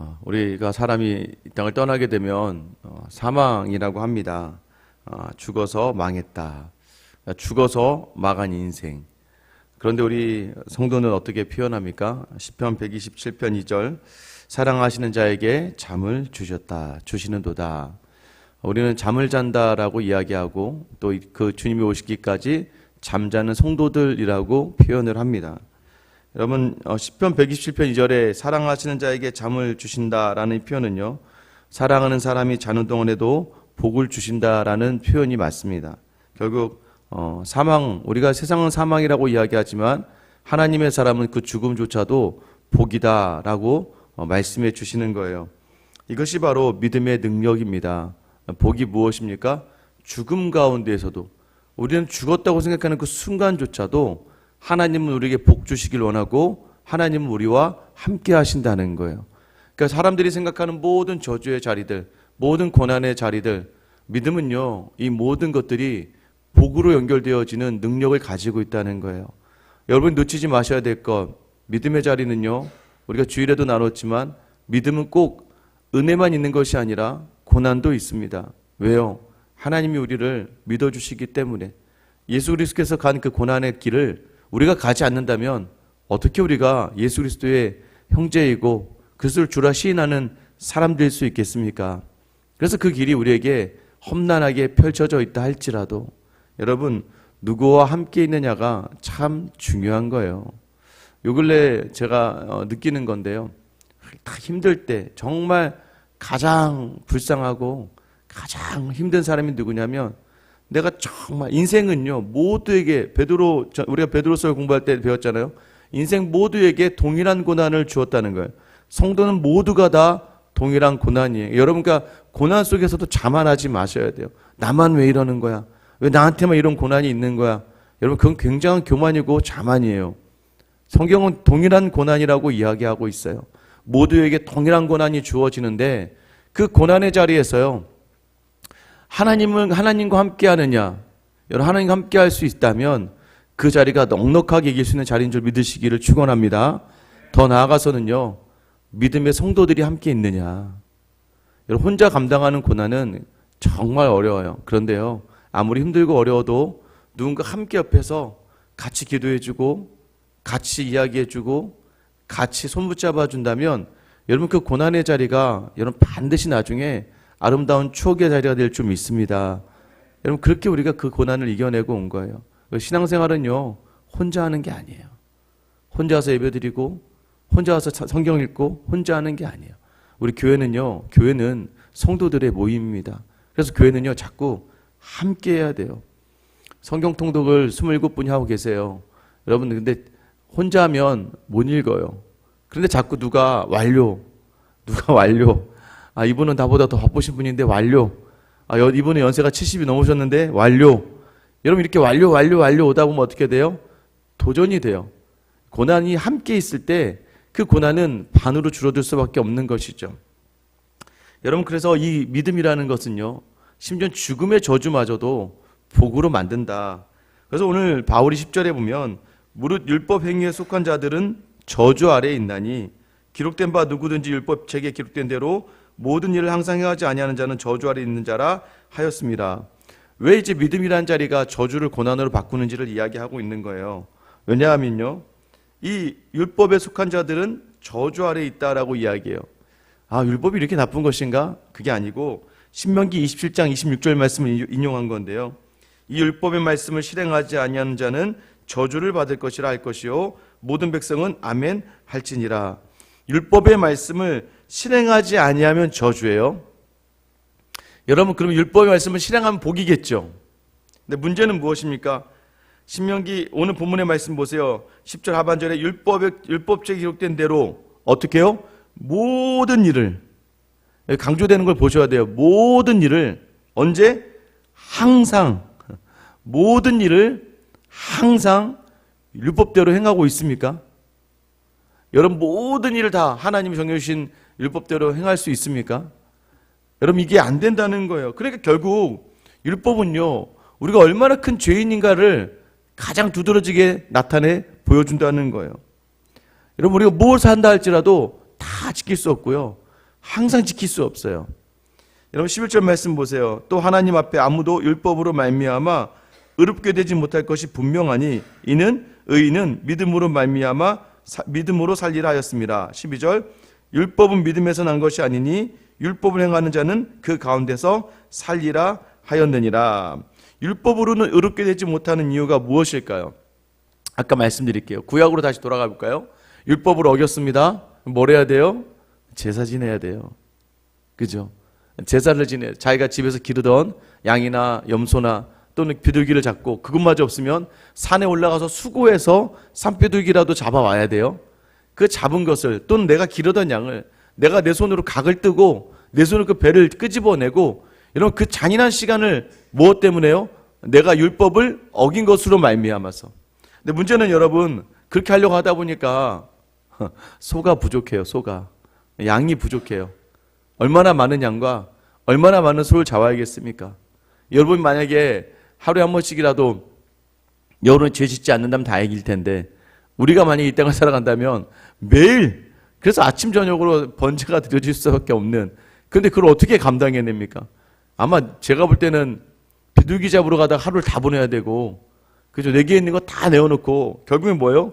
어, 우리가 사람이 이 땅을 떠나게 되면 어, 사망이라고 합니다. 어, 죽어서 망했다. 죽어서 망한 인생. 그런데 우리 성도는 어떻게 표현합니까? 시편 127편 2절 사랑하시는 자에게 잠을 주셨다. 주시는도다. 우리는 잠을 잔다라고 이야기하고 또 그 주님이 오시기까지 잠자는 성도들이라고 표현을 합니다. 여러분 어, 시편 127편 2절에 사랑하시는 자에게 잠을 주신다라는 표현은요. 사랑하는 사람이 자는 동안에도 복을 주신다라는 표현이 맞습니다. 결국 어, 사망 우리가 세상은 사망이라고 이야기하지만 하나님의 사람은 그 죽음조차도 복이다라고 어, 말씀해 주시는 거예요. 이것이 바로 믿음의 능력입니다. 복이 무엇입니까? 죽음 가운데에서도 우리는 죽었다고 생각하는 그 순간조차도 하나님은 우리에게 복 주시길 원하고 하나님은 우리와 함께 하신다는 거예요. 그러니까 사람들이 생각하는 모든 저주의 자리들, 모든 고난의 자리들, 믿음은요, 이 모든 것들이 복으로 연결되어지는 능력을 가지고 있다는 거예요. 여러분 놓치지 마셔야 될 것, 믿음의 자리는요, 우리가 주일에도 나눴지만 믿음은 꼭 은혜만 있는 것이 아니라 고난도 있습니다. 왜요? 하나님이 우리를 믿어주시기 때문에 예수 그리스도께서 간 그 고난의 길을 우리가 가지 않는다면 어떻게 우리가 예수 그리스도의 형제이고 그것을 주라 시인하는 사람 될 수 있겠습니까? 그래서 그 길이 우리에게 험난하게 펼쳐져 있다 할지라도 여러분 누구와 함께 있느냐가 참 중요한 거예요. 요 근래 제가 어, 느끼는 건데요. 다 힘들 때 정말 가장 불쌍하고 가장 힘든 사람이 누구냐면 내가 정말 인생은요 모두에게 베드로 저- 우리가 베드로서 공부할 때 배웠잖아요. 인생 모두에게 동일한 고난을 주었다는 거예요. 성도는 모두가 다 동일한 고난이에요. 여러분과 고난 속에서도 자만하지 마셔야 돼요. 나만 왜 이러는 거야? 왜 나한테만 이런 고난이 있는 거야? 여러분 그건 굉장한 교만이고 자만이에요. 성경은 동일한 고난이라고 이야기하고 있어요. 모두에게 동일한 고난이 주어지는데 그 고난의 자리에서요. 하나님은 하나님과 함께 하느냐? 여러분 하나님과 함께 할 수 있다면 그 자리가 넉넉하게 이길 수 있는 자리인 줄 믿으시기를 축원합니다. 더 나아가서는요. 믿음의 성도들이 함께 있느냐? 여러분 혼자 감당하는 고난은 정말 어려워요. 그런데요. 아무리 힘들고 어려워도 누군가 함께 옆에서 같이 기도해 주고 같이 이야기해 주고 같이 손 붙잡아 준다면 여러분 그 고난의 자리가 여러분 반드시 나중에 아름다운 추억의 자리가 될 줄 믿습니다. 여러분 그렇게 우리가 그 고난을 이겨내고 온 거예요. 신앙생활은요 혼자 하는 게 아니에요. 혼자 와서 예배드리고 혼자 와서 자- 성경 읽고 혼자 하는 게 아니에요. 우리 교회는요 교회는 성도들의 모임입니다. 그래서 교회는요 자꾸 함께 해야 돼요. 성경 통독을 27분이 하고 계세요. 여러분 근데 혼자 하면 못 읽어요. 그런데 자꾸 누가 완료, 누가 완료. 아 이분은 나보다 더 바쁘신 분인데 완료. 아 여- 이분은 연세가 70이 넘으셨는데 완료. 여러분 이렇게 완료, 완료, 완료 오다 보면 어떻게 돼요? 도전이 돼요. 고난이 함께 있을 때 그 고난은 반으로 줄어들 수밖에 없는 것이죠. 여러분 그래서 이 믿음이라는 것은요. 심지어 죽음의 저주마저도 복으로 만든다. 그래서 오늘 바울이 10절에 보면 무릇 율법 행위에 속한 자들은 저주 아래에 있나니 기록된 바 누구든지 율법 책에 기록된 대로 모든 일을 항상 행하지 아니하는 자는 저주 아래에 있는 자라 하였습니다. 왜 이제 믿음이라는 자리가 저주를 고난으로 바꾸는지를 이야기하고 있는 거예요. 왜냐하면요. 이 율법에 속한 자들은 저주 아래에 있다라고 이야기해요. 아, 율법이 이렇게 나쁜 것인가? 그게 아니고 신명기 27장 26절 말씀을 인용한 건데요. 이 율법의 말씀을 실행하지 아니하는 자는 저주를 받을 것이라 할 것이요 모든 백성은 아멘 할지니라. 율법의 말씀을 실행하지 아니하면 저주예요. 여러분 그럼 율법의 말씀을 실행하면 복이겠죠. 근데 문제는 무엇입니까? 신명기 오늘 본문의 말씀 보세요. 10절 하반절에 율법에 율법책에 기록된 대로 어떻게 해요? 모든 일을 강조되는 걸 보셔야 돼요. 모든 일을 언제 항상 모든 일을 항상 율법대로 행하고 있습니까? 여러분 모든 일을 다 하나님이 정해주신 율법대로 행할 수 있습니까? 여러분 이게 안 된다는 거예요. 그러니까 결국 율법은요 우리가 얼마나 큰 죄인인가를 가장 두드러지게 나타내 보여준다는 거예요. 여러분 우리가 무엇을 한다 할지라도 다 지킬 수 없고요. 항상 지킬 수 없어요. 여러분 11절 말씀 보세요. 또 하나님 앞에 아무도 율법으로 말미암아 의롭게 되지 못할 것이 분명하니 이는 의인은 믿음으로 말미암아 사- 믿음으로 살리라 하였습니다. 12절 율법은 믿음에서 난 것이 아니니 율법을 행하는 자는 그 가운데서 살리라 하였느니라. 율법으로는 의롭게 되지 못하는 이유가 무엇일까요? 아까 말씀드릴게요. 구약으로 다시 돌아가 볼까요? 율법을 어겼습니다. 뭘 해야 돼요? 제사 지내야 돼요. 그죠? 제사를 지내 자기가 집에서 기르던 양이나 염소나 또는 비둘기를 잡고 그것마저 없으면 산에 올라가서 수고해서 산비둘기라도 잡아와야 돼요. 그 잡은 것을 또는 내가 기르던 양을 내가 내 손으로 각을 뜨고 내 손으로 그 배를 끄집어내고 이런 그 잔인한 시간을 무엇 때문에요? 내가 율법을 어긴 것으로 말미암아서. 근데 문제는 여러분 그렇게 하려고 하다 보니까 소가 부족해요. 소가 양이 부족해요. 얼마나 많은 양과 얼마나 많은 소를 잡아야겠습니까? 여러분 만약에 하루에 한 번씩이라도 여러분 죄 짓지 않는다면 다행일 텐데 우리가 만약 이 땅을 살아간다면 매일 그래서 아침 저녁으로 번제가 드려질 수밖에 없는 근데 그걸 어떻게 감당해냅니까? 아마 제가 볼 때는 비둘기 잡으러 가다가 하루를 다 보내야 되고 그죠 내게 있는 거 다 내어놓고 결국엔 뭐예요?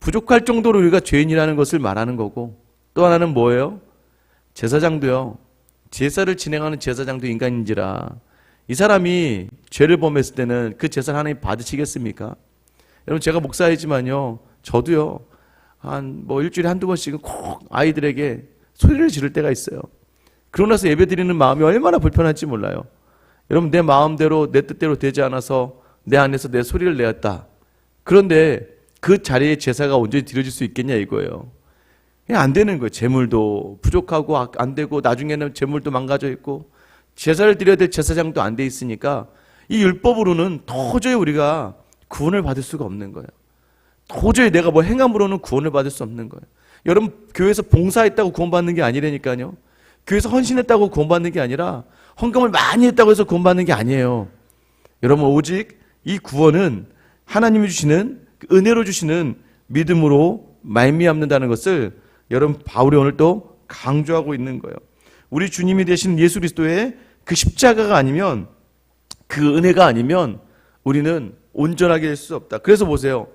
부족할 정도로 우리가 죄인이라는 것을 말하는 거고 또 하나는 뭐예요? 제사장도요. 제사를 진행하는 제사장도 인간인지라 이 사람이 죄를 범했을 때는 그 제사를 하나님 받으시겠습니까? 여러분 제가 목사이지만요. 저도요. 한 뭐 일주일에 한두 번씩은 꼭 아이들에게 소리를 지를 때가 있어요. 그러고 나서 예배 드리는 마음이 얼마나 불편할지 몰라요. 여러분 내 마음대로 내 뜻대로 되지 않아서 내 안에서 내 소리를 내었다. 그런데 그 자리에 제사가 온전히 드려질 수 있겠냐 이거예요. 그냥 안 되는 거예요. 재물도 부족하고 아- 안 되고 나중에는 재물도 망가져 있고 제사를 드려야 될 제사장도 안 돼 있으니까 이 율법으로는 도저히 우리가 구원을 받을 수가 없는 거예요. 도저히 내가 뭐 행함으로는 구원을 받을 수 없는 거예요. 여러분 교회에서 봉사했다고 구원받는 게 아니라니까요. 교회에서 헌신했다고 구원받는 게 아니라 헌금을 많이 했다고 해서 구원받는 게 아니에요. 여러분 오직 이 구원은 하나님이 주시는 그 은혜로 주시는 믿음으로 말미암는다는 것을 여러분 바울이 오늘 또 강조하고 있는 거예요. 우리 주님이 되신 예수 그리스도의 그 십자가가 아니면 그 은혜가 아니면 우리는 온전하게 될 수 없다. 그래서 보세요.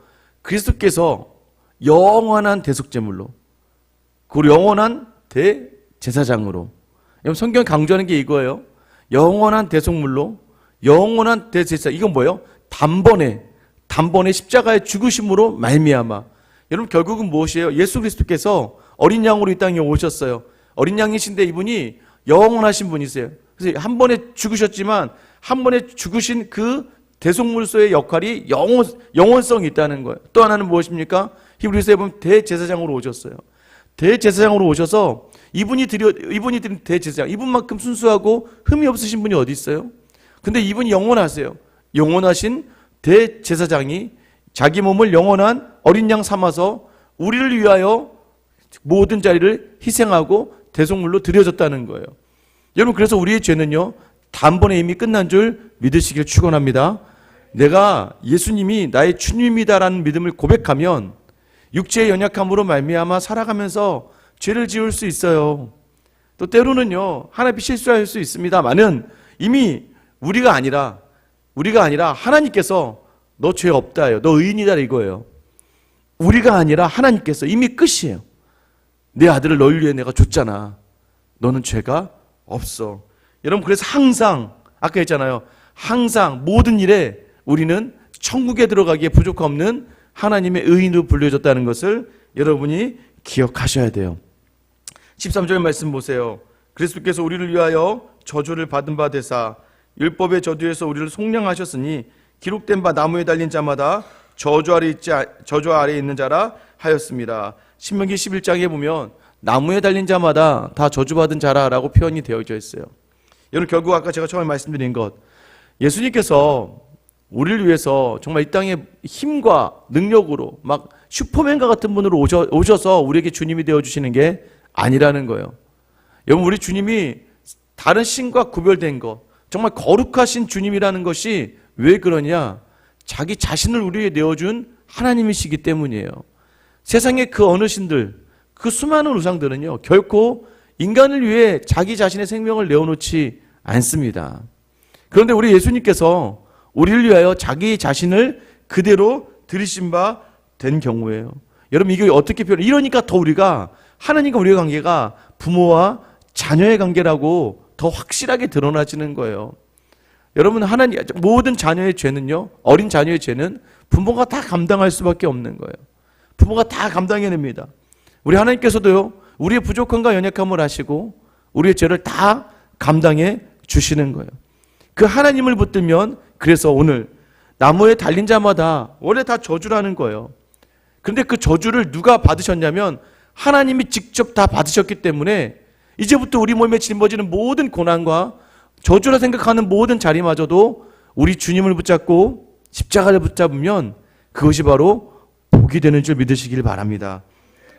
그리스도께서 영원한 대속제물로 그리고 영원한 대제사장으로 성경 강조하는 게 이거예요. 영원한 대속물로 영원한 대제사 이건 뭐예요? 단번에 단번에 십자가의 죽으심으로 말미암아 여러분 결국은 무엇이에요? 예수 그리스도께서 어린 양으로 이 땅에 오셨어요. 어린 양이신데 이분이 영원하신 분이세요. 그래서 한 번에 죽으셨지만 한 번에 죽으신 그 대속물소의 역할이 영원 영원성이 있다는 거예요. 또 하나는 무엇입니까? 히브리서에 보면 대제사장으로 오셨어요. 대제사장으로 오셔서 이분이 드려 이분이 드린 대제사장 이분만큼 순수하고 흠이 없으신 분이 어디 있어요? 근데 이분이 영원하세요. 영원하신 대제사장이 자기 몸을 영원한 어린 양 삼아서 우리를 위하여 모든 자리를 희생하고 대속물로 드려졌다는 거예요. 여러분 그래서 우리의 죄는요 단번에 이미 끝난 줄 믿으시길 축원합니다. 내가 예수님이 나의 주님이다라는 믿음을 고백하면 육체의 연약함으로 말미암아 살아가면서 죄를 지을 수 있어요. 또 때로는요 하나님 실수할 수 있습니다만은 이미 우리가 아니라 우리가 아니라 하나님께서 너 죄 없다요. 너 의인이다 이거예요. 우리가 아니라 하나님께서 이미 끝이에요. 내 아들을 너를 위해 내가 줬잖아. 너는 죄가 없어. 여러분 그래서 항상 아까 했잖아요. 항상 모든 일에 우리는 천국에 들어가기에 부족 없는 하나님의 의인으로 불려졌다는 것을 여러분이 기억하셔야 돼요. 13절 말씀 보세요. 그리스도께서 우리를 위하여 저주를 받은 바 되사 율법의 저주에서 우리를 속량하셨으니 기록된 바 나무에 달린 자마다 저주 아래 있지 저주 아래 있는 자라 하였습니다. 신명기 11장에 보면 나무에 달린 자마다 다 저주받은 자라라고 표현이 되어져 있어요. 여러분 결국 아까 제가 처음에 말씀드린 것 예수님께서 우리를 위해서 정말 이 땅에 힘과 능력으로 막 슈퍼맨과 같은 분으로 오셔, 오셔서 우리에게 주님이 되어 주시는 게 아니라는 거예요. 여러분 우리 주님이 다른 신과 구별된 것 정말 거룩하신 주님이라는 것이 왜 그러냐? 자기 자신을 우리에게 내어준 하나님이시기 때문이에요. 세상의 그 어느 신들, 그 수많은 우상들은요, 결코 인간을 위해 자기 자신의 생명을 내어놓지 않습니다. 그런데 우리 예수님께서 우리를 위하여 자기 자신을 그대로 들이신 바 된 경우에요. 여러분 이게 어떻게 표현? 이러니까 더 우리가 하나님과 우리의 관계가 부모와 자녀의 관계라고 더 확실하게 드러나지는 거예요. 여러분 하나님 모든 자녀의 죄는요 어린 자녀의 죄는 부모가 다 감당할 수밖에 없는 거예요. 부모가 다 감당해냅니다. 우리 하나님께서도요 우리의 부족함과 연약함을 아시고 우리의 죄를 다 감당해 주시는 거예요. 그 하나님을 붙들면 그래서 오늘 나무에 달린 자마다 원래 다 저주라는 거예요. 근데 그 저주를 누가 받으셨냐면 하나님이 직접 다 받으셨기 때문에 이제부터 우리 몸에 짊어지는 모든 고난과 저주라 생각하는 모든 자리마저도 우리 주님을 붙잡고 십자가를 붙잡으면 그것이 바로 복이 되는 줄 믿으시길 바랍니다.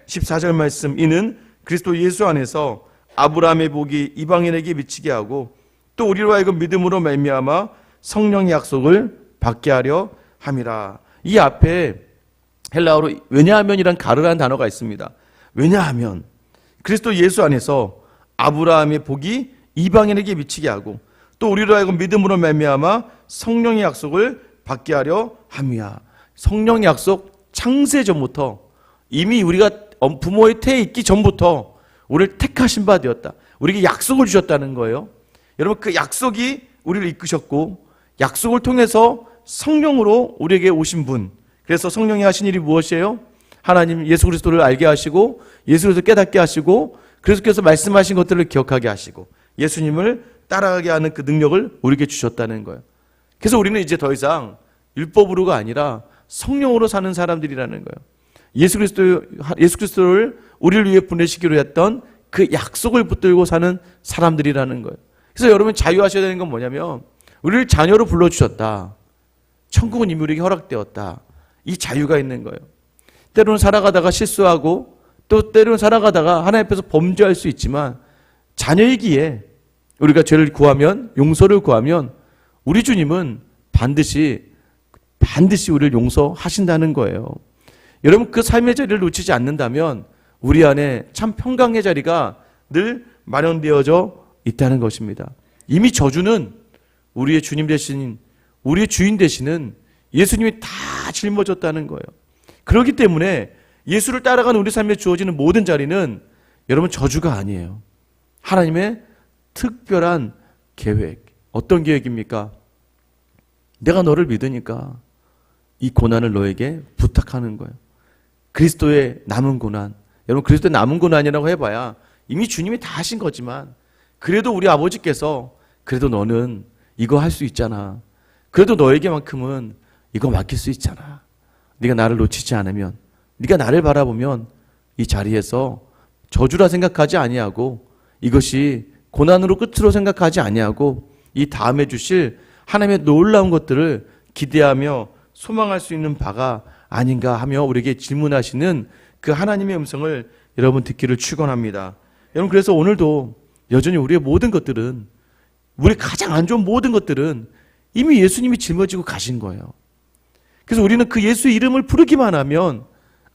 14절 말씀 이는 그리스도 예수 안에서 아브라함의 복이 이방인에게 미치게 하고 또 우리로 하여금 믿음으로 말미암아 성령의 약속을 받게 하려 함이라. 이 앞에 헬라어로 왜냐하면이란 가르라는 단어가 있습니다. 왜냐하면 그리스도 예수 안에서 아브라함의 복이 이방인에게 미치게 하고 또 우리로 하여금 믿음으로 말미암아 성령의 약속을 받게 하려 함이야. 성령의 약속 창세 전부터 이미 우리가 부모의 태에 있기 전부터 우리를 택하신 바 되었다. 우리에게 약속을 주셨다는 거예요. 여러분 그 약속이 우리를 이끄셨고 약속을 통해서 성령으로 우리에게 오신 분. 그래서 성령이 하신 일이 무엇이에요? 하나님 예수 그리스도를 알게 하시고 예수 그리스도 깨닫게 하시고 그리스도께서 말씀하신 것들을 기억하게 하시고 예수님을 따라가게 하는 그 능력을 우리에게 주셨다는 거예요. 그래서 우리는 이제 더 이상 율법으로가 아니라 성령으로 사는 사람들이라는 거예요. 예수 그리스도 예수 그리스도를 우리를 위해 보내시기로 했던 그 약속을 붙들고 사는 사람들이라는 거예요. 그래서 여러분 자유하셔야 되는 건 뭐냐면 우리를 자녀로 불러 주셨다. 천국은 이미 우리에게 허락되었다. 이 자유가 있는 거예요. 때로는 살아가다가 실수하고 또 때로는 살아가다가 하나님 앞에서 범죄할 수 있지만 자녀이기에 우리가 죄를 구하면 용서를 구하면 우리 주님은 반드시 반드시 우리를 용서하신다는 거예요. 여러분 그 삶의 자리를 놓치지 않는다면 우리 안에 참 평강의 자리가 늘 마련되어져 있다는 것입니다. 이미 저주는 우리의 주님 대신 우리의 주인 되시는 예수님이 다 짊어졌다는 거예요. 그렇기 때문에 예수를 따라가는 우리 삶에 주어지는 모든 자리는 여러분 저주가 아니에요. 하나님의 특별한 계획. 어떤 계획입니까? 내가 너를 믿으니까 이 고난을 너에게 부탁하는 거예요. 그리스도의 남은 고난. 여러분 그리스도의 남은 고난이라고 해봐야 이미 주님이 다 하신 거지만 그래도 우리 아버지께서 그래도 너는 이거 할 수 있잖아. 그래도 너에게만큼은 이거 맡길 수 있잖아. 네가 나를 놓치지 않으면, 네가 나를 바라보면 이 자리에서 저주라 생각하지 아니하고 이것이 고난으로 끝으로 생각하지 아니하고 이 다음에 주실 하나님의 놀라운 것들을 기대하며 소망할 수 있는 바가 아닌가 하며 우리에게 질문하시는 그 하나님의 음성을 여러분 듣기를 축원합니다. 여러분 그래서 오늘도 여전히 우리의 모든 것들은 우리 가장 안 좋은 모든 것들은 이미 예수님이 짊어지고 가신 거예요. 그래서 우리는 그 예수 이름을 부르기만 하면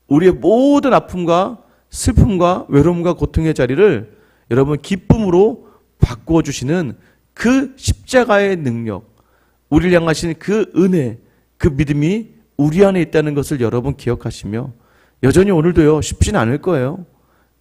우리의 모든 아픔과 슬픔과 외로움과 고통의 자리를 여러분 기쁨으로 바꾸어 주시는 그 십자가의 능력, 우리를 향하시는 그 은혜, 그 믿음이 우리 안에 있다는 것을 여러분 기억하시며 여전히 오늘도요 쉽지는 않을 거예요.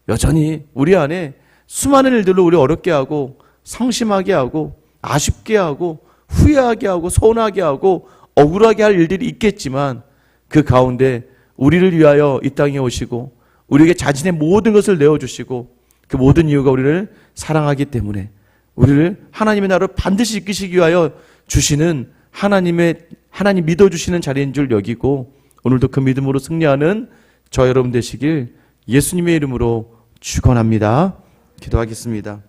여전히 우리 안에 수많은 일들로 우리 어렵게 하고 상심하게 하고 아쉽게 하고 후회하게 하고 서운하게 하고 억울하게 할 일들이 있겠지만 그 가운데 우리를 위하여 이 땅에 오시고 우리에게 자신의 모든 것을 내어주시고 그 모든 이유가 우리를 사랑하기 때문에 우리를 하나님의 나라로 반드시 이끄시기 위하여 주시는 하나님의 하나님 믿어주시는 자리인 줄 여기고 오늘도 그 믿음으로 승리하는 저 여러분 되시길 예수님의 이름으로 축원합니다. 기도하겠습니다.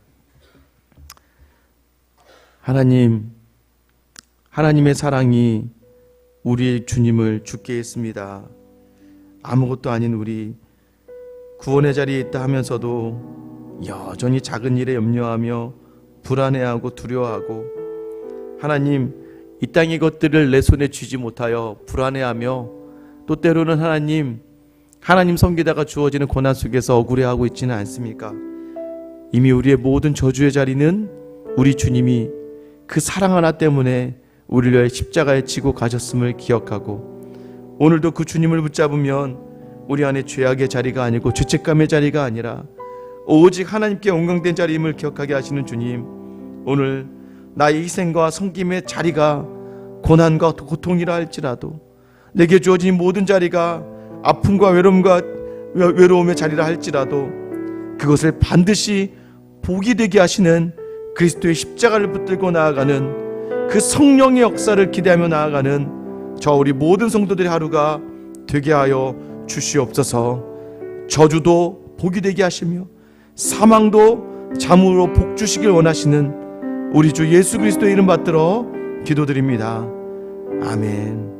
하나님 하나님의 사랑이 우리 주님을 죽게 했습니다. 아무것도 아닌 우리 구원의 자리에 있다 하면서도 여전히 작은 일에 염려하며 불안해하고 두려워하고 하나님 이 땅의 것들을 내 손에 쥐지 못하여 불안해하며 또 때로는 하나님 하나님 섬기다가 주어지는 고난 속에서 억울해하고 있지는 않습니까? 이미 우리의 모든 저주의 자리는 우리 주님이 그 사랑 하나 때문에 우리를 위해 십자가에 지고 가셨음을 기억하고 오늘도 그 주님을 붙잡으면 우리 안에 죄악의 자리가 아니고 죄책감의 자리가 아니라 오직 하나님께 온강된 자리임을 기억하게 하시는 주님 오늘 나의 희생과 섬김의 자리가 고난과 고통이라 할지라도 내게 주어진 모든 자리가 아픔과 외로움과 외- 외로움의 자리라 할지라도 그것을 반드시 복이 되게 하시는 그리스도의 십자가를 붙들고 나아가는 그 성령의 역사를 기대하며 나아가는 저 우리 모든 성도들의 하루가 되게 하여 주시옵소서. 저주도 복이 되게 하시며 사망도 잠으로 복 주시길 원하시는 우리 주 예수 그리스도의 이름 받들어 기도드립니다. 아멘.